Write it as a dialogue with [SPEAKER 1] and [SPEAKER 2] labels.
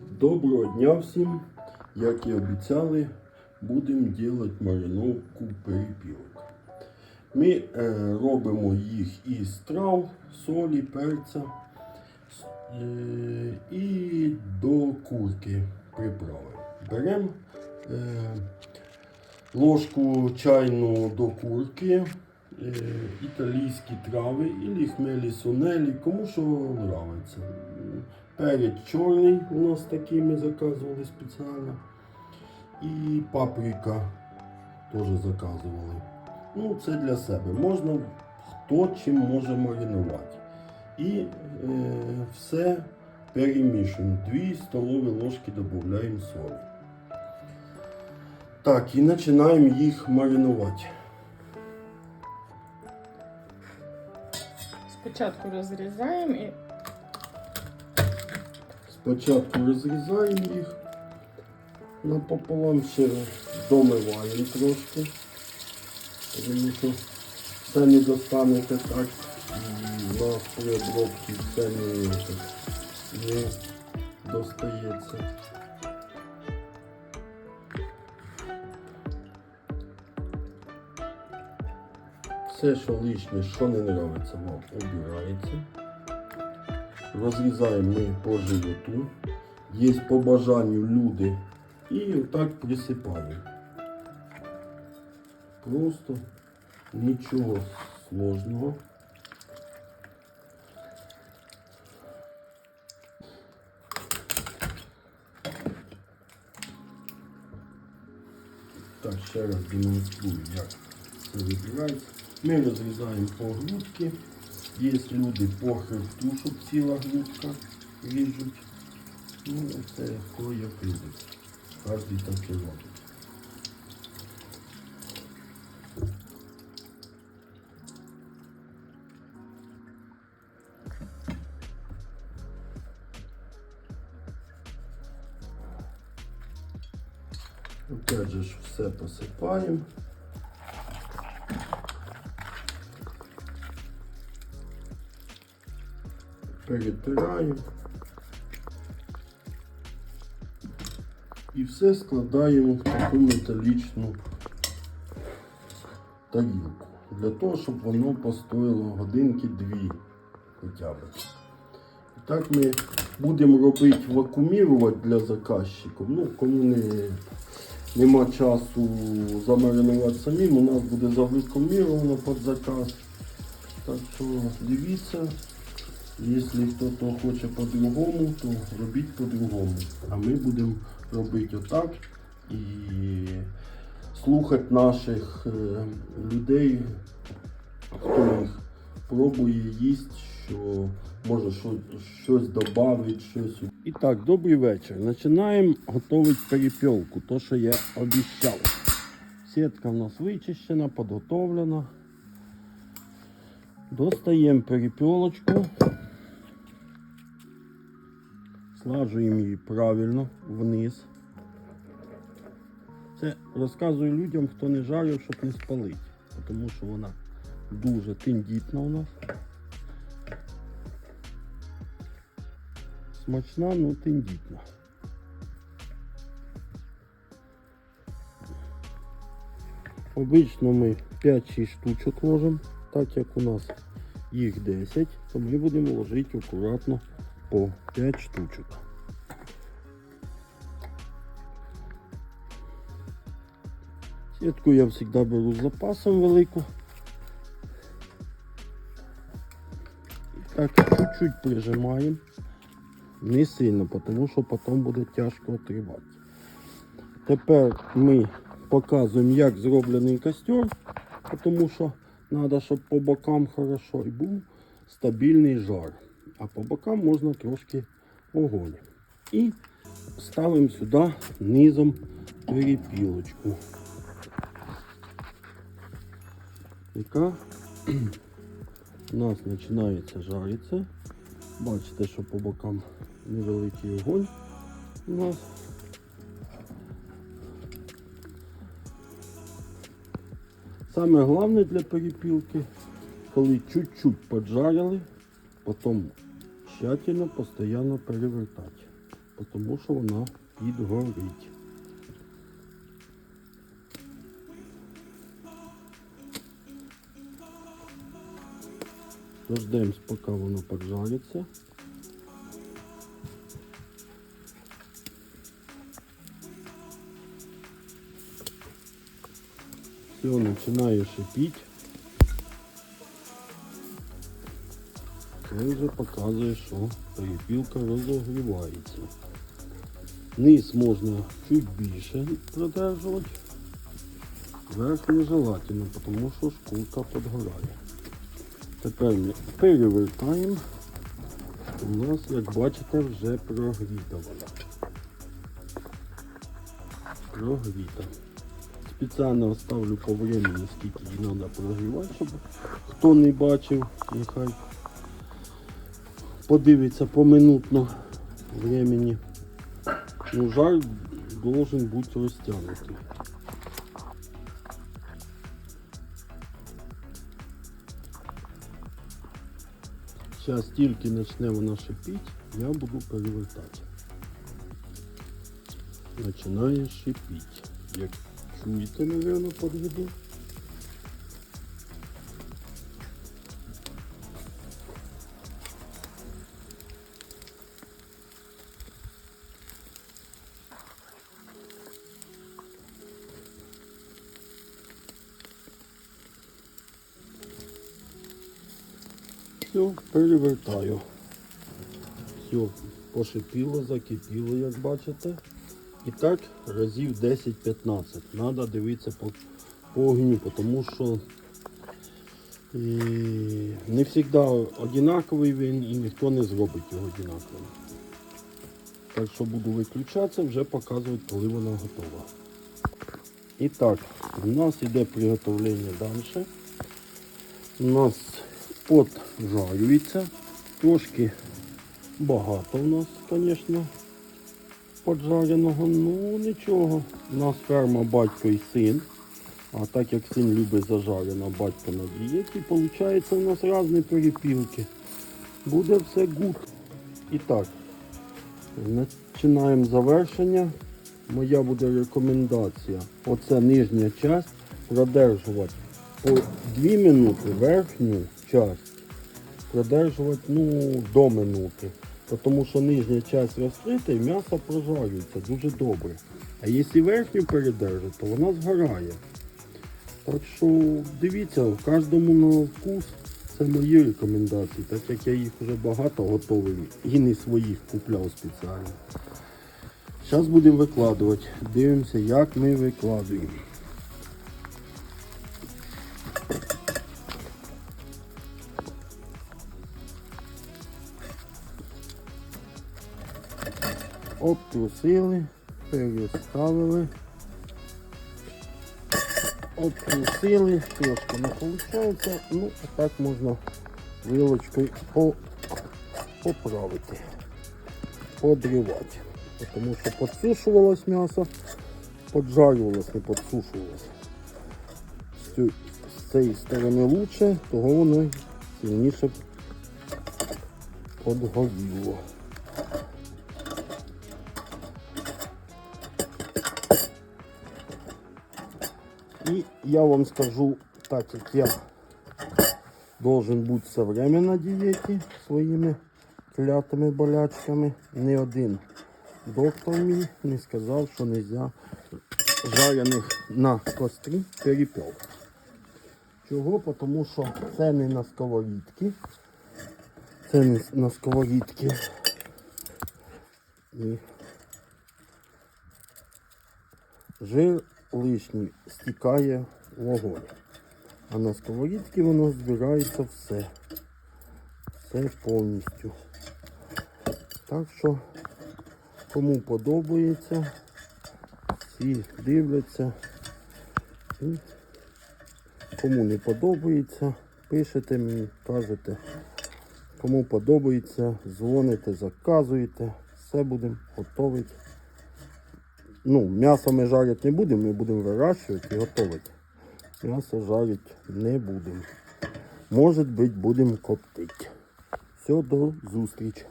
[SPEAKER 1] Доброго дня всім! Як і обіцяли, будемо робити мариновку перепілок. Ми е, робимо їх із трав, солі, перця е, і до курки приправи. Беремо е, ложку чайну до курки, е, італійські трави, і хмелі сунелі, кому що подобається. Перець чорний у нас такий ми заказували спеціально. І паприка теж заказували. Ну, це для себе. Можна хто чим може маринувати. І е, все перемішуємо. 2 столові ложки додаємо солі. Так, і починаємо їх маринувати.
[SPEAKER 2] Спочатку розрізаємо і
[SPEAKER 1] Спочатку розрізаємо їх напополам, ще домиваємо трошки. Тому що все не достанете так, і у нас при обробці все не, не достається. Все, що лишнє, що не подобається вам, обирається. Розрізаємо ми по животу. Є по бажанню люди. І отак присипаємо. Просто нічого сложного. Так, ще раз демонструю, як це відбувається. Ми розрізаємо по грудки. Є люди по хребту, щоб ціла грудка ріжуть. Ну, це хто як любить. Кожен так і робить. Опять же все посипаємо. Перетираємо і все складаємо в таку металічну тарілку. Для того, щоб воно постояло годинки дві хоча б. І так ми будемо робити вакуумірувати для заказчиків. Ну, кому не, нема часу замаринувати самим, у нас буде завакууміровано під заказ. Так що дивіться. Якщо хтось хоче по-другому, то робіть по-другому. А ми будемо робити отак і слухати наших е, людей, хто їх пробує їсти, що може щось додати, щось. І так, добрий вечір. Починаємо готувати перепілку, то що я обіцяв. Сітка в нас вичищена, підготовлена. Достаємо перепілочку. Слажуємо її правильно вниз. Це розказую людям, хто не жарив, щоб не спалити. Тому що вона дуже тендітна у нас. Смачна, але тендітна. Обично ми 5-6 штучок ложимо, так як у нас їх 10, то ми будемо ложити акуратно по 5 штучок. Сітку я завжди беру з запасом велику. І так чуть-чуть прижимаємо. Не сильно, тому що потім буде тяжко отривати. Тепер ми показуємо, як зроблений костер, тому що треба, щоб по бокам хорошо і був стабільний жар. А по бокам можна трошки огонь. І ставимо сюди низом перепілочку. Яка у нас починається жаритися. Бачите, що по бокам невеликий огонь у нас. Саме головне для перепілки, коли чуть-чуть поджарили, потім тщательно, постійно перевертати. тому що вона підгорить. Дождемось, поки воно поджариться. Все, починає шипіти. Це вже показує, що перепілка розогрівається. Низ можна чуть більше продержувати. Верх нежелательно, тому що шкурка підгорає. Тепер ми перевертаємо. У нас, як бачите, вже прогріта вона. Прогріта. Спеціально оставлю по времени, скільки її треба прогрівати, щоб хто не бачив, нехай подивиться поминутно времени. Ну, жар должен бути розтягнутий. Зараз тільки почне вона шипіти, я буду перевертати. Починає шипіти. Як чуєте, мабуть, подведу. Все, перевертаю. Все, пошипіло, закипіло, як бачите. І так разів 10-15. Треба дивитися по, по тому що і, не завжди однаковий він і ніхто не зробить його однаковим. Так що буду виключатися, вже показувати, коли вона готова. І так, у нас йде приготовлення далі. У нас поджарюється. Трошки багато у нас, звісно, поджареного. Ну нічого. У нас ферма батько і син. А так як син любить зажарено, батько на дієті, виходить у нас різні перепілки. Буде все гуд. І так, починаємо завершення. Моя буде рекомендація. Оце нижня часть продержувати по 2 минути верхню часть продержувати ну, до минути. Тому що нижня часть розкрита і м'ясо прожарюється дуже добре. А якщо верхню передержати, то вона згорає. Так що дивіться, в кожному на вкус це мої рекомендації, так як я їх вже багато готовив і не своїх купляв спеціально. Зараз будемо викладувати. Дивимося, як ми викладуємо. Обтрусили, переставили. Обтрусили, трошки не виходить. Ну, а так можна вилочкою по, поправити, подривати. Тому що підсушувалось м'ясо, поджарювалось, не підсушувалось. З цієї сторони лучше, того воно сильніше подгоріло. Я вам скажу, так як я должен бути все время на дієті своїми клятими болячками. Ні один доктор мій не сказав, що не можна жарених на кострі перепел. Чого? Тому що це не на сковорідки. Це не на сковорідки. І жир лишній стікає вогонь. А на сковорідці воно збирається все. Все повністю. Так що, кому подобається, всі дивляться. І кому не подобається, пишете мені, кажете. Кому подобається, дзвоните, заказуєте. Все будемо готувати. Ну, м'ясо ми жарити не будемо, ми будемо вирощувати і готувати. М'ясо жарити не будемо. Може бути, будемо коптити. Все, до зустрічі.